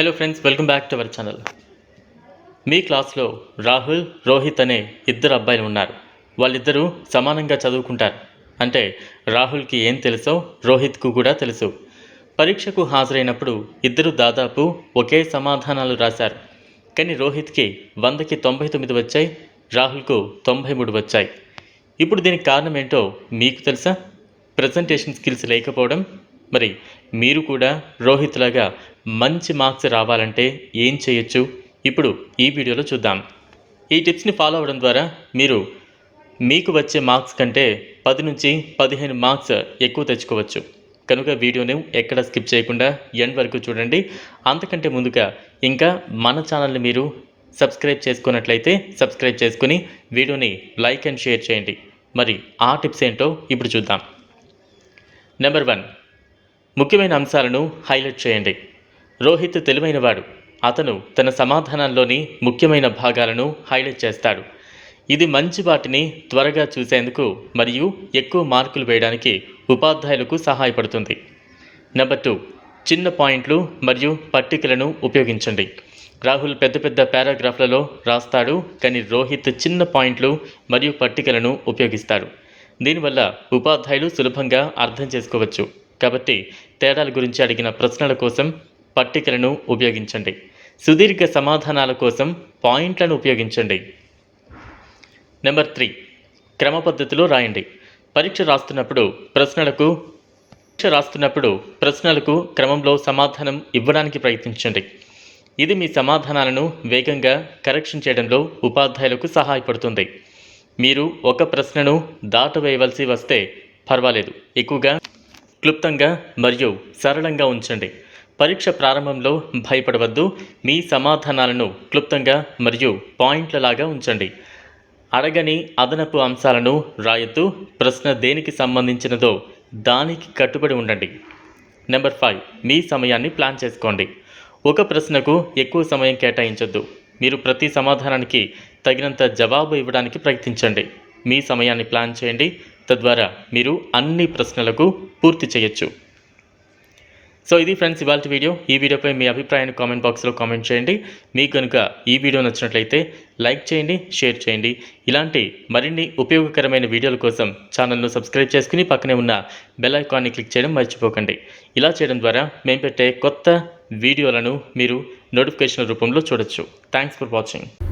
Hello friends welcome back to our channel మీ క్లాస్లో రాహుల్ రోహిత్ అనే ఇద్దరు అబ్బాయిలు ఉన్నారు. వాళ్ళిద్దరూ సమానంగా చదువుకుంటారు. అంటే రాహుల్కి ఏం తెలుసో రోహిత్కు కూడా తెలుసు. పరీక్షకు హాజరైనప్పుడు ఇద్దరు దాదాపు ఒకే సమాధానాలు రాశారు. కానీ రోహిత్కి వందకి తొంభై తొమ్మిది వచ్చాయి రాహుల్కు తొంభై మూడు వచ్చాయి. ఇప్పుడు దీనికి కారణం ఏంటో మీకు తెలుసా? ప్రజెంటేషన్ స్కిల్స్ లేకపోవడం. మరి మీరు కూడా రోహిత్ లాగా మంచి మార్క్స్ రావాలంటే ఏం చేయొచ్చు? ఇప్పుడు ఈ వీడియోలో చూద్దాం. ఈ టిప్స్ని ఫాలో అవ్వడం ద్వారా మీరు మీకు వచ్చే మార్క్స్ కంటే పది నుంచి పదిహేను మార్క్స్ ఎక్కువ తెచ్చుకోవచ్చు. కనుక వీడియోని ఎక్కడ స్కిప్ చేయకుండా ఎండ్ వరకు చూడండి. అంతకంటే ముందుగా ఇంకా మన ఛానల్ని మీరు సబ్స్క్రైబ్ చేసుకున్నట్లయితే సబ్స్క్రైబ్ చేసుకుని వీడియోని లైక్ అండ్ షేర్ చేయండి. మరి ఆ టిప్స్ ఏంటో ఇప్పుడు చూద్దాం. Number one. ముఖ్యమైన అంశాలను హైలైట్ చేయండి. రోహిత్ తెలివైనవాడు. అతను తన సమాధానాల్లోని ముఖ్యమైన భాగాలను హైలైట్ చేస్తాడు. ఇది మంచి వాటిని త్వరగా చూసేందుకు మరియు ఎక్కువ మార్కులు వేయడానికి ఉపాధ్యాయులకు సహాయపడుతుంది. నెంబర్ టూ చిన్న పాయింట్లు మరియు పట్టికలను ఉపయోగించండి. రాహుల్ పెద్ద పెద్ద పారాగ్రాఫ్లలో రాస్తాడు కానీ రోహిత్ చిన్న పాయింట్లు మరియు పట్టికలను ఉపయోగిస్తాడు. దీనివల్ల ఉపాధ్యాయులు సులభంగా అర్థం చేసుకోవచ్చు. కాబట్టి తేడాల గురించి అడిగిన ప్రశ్నల కోసం పట్టికలను ఉపయోగించండి. సుదీర్ఘ సమాధానాల కోసం పాయింట్లను ఉపయోగించండి. Number three. క్రమ పద్ధతిలో రాయండి. పరీక్ష రాస్తున్నప్పుడు ప్రశ్నలకు పరీక్ష రాస్తున్నప్పుడు ప్రశ్నలకు క్రమంలో సమాధానం ఇవ్వడానికి ప్రయత్నించండి. ఇది మీ సమాధానాలను వేగంగా కరెక్షన్ చేయడంలో ఉపాధ్యాయులకు సహాయపడుతుంది. మీరు ఒక ప్రశ్నను దాటవేయవలసి వస్తే పర్వాలేదు. ఎక్కువగా క్లుప్తంగా మరియు సరళంగా ఉంచండి. పరీక్ష ప్రారంభంలో భయపడవద్దు మీ సమాధానాలను క్లుప్తంగా మరియు పాయింట్లలాగా ఉంచండి. అడగని అదనపు అంశాలను రాయొద్దు ప్రశ్న దేనికి సంబంధించినదో దానికి కట్టుబడి ఉండండి. నెంబర్ ఫైవ్ మీ సమయాన్ని ప్లాన్ చేసుకోండి. ఒక ప్రశ్నకు ఎక్కువ సమయం కేటాయించొద్దు. మీరు ప్రతి సమాధానానికి తగినంత జవాబు ఇవ్వడానికి ప్రయత్నించండి. మీ సమయాన్ని ప్లాన్ చేయండి. తద్వారా మీరు అన్ని ప్రశ్నలకు పూర్తి చేయొచ్చు. సో ఇది ఫ్రెండ్స్ ఇవాళ వీడియో. ఈ వీడియోపై మీ అభిప్రాయాన్ని కామెంట్ బాక్స్లో కామెంట్ చేయండి. మీకు కనుక ఈ వీడియో నచ్చినట్లయితే లైక్ చేయండి షేర్ చేయండి. ఇలాంటి మరిన్ని ఉపయోగకరమైన వీడియోల కోసం ఛానల్ను సబ్స్క్రైబ్ చేసుకుని పక్కనే ఉన్న బెల్ ఐకాన్ని క్లిక్ చేయడం మర్చిపోకండి. ఇలా చేయడం ద్వారా మేము పెట్టే కొత్త వీడియోలను మీరు నోటిఫికేషన్ రూపంలో చూడొచ్చు. Thanks for watching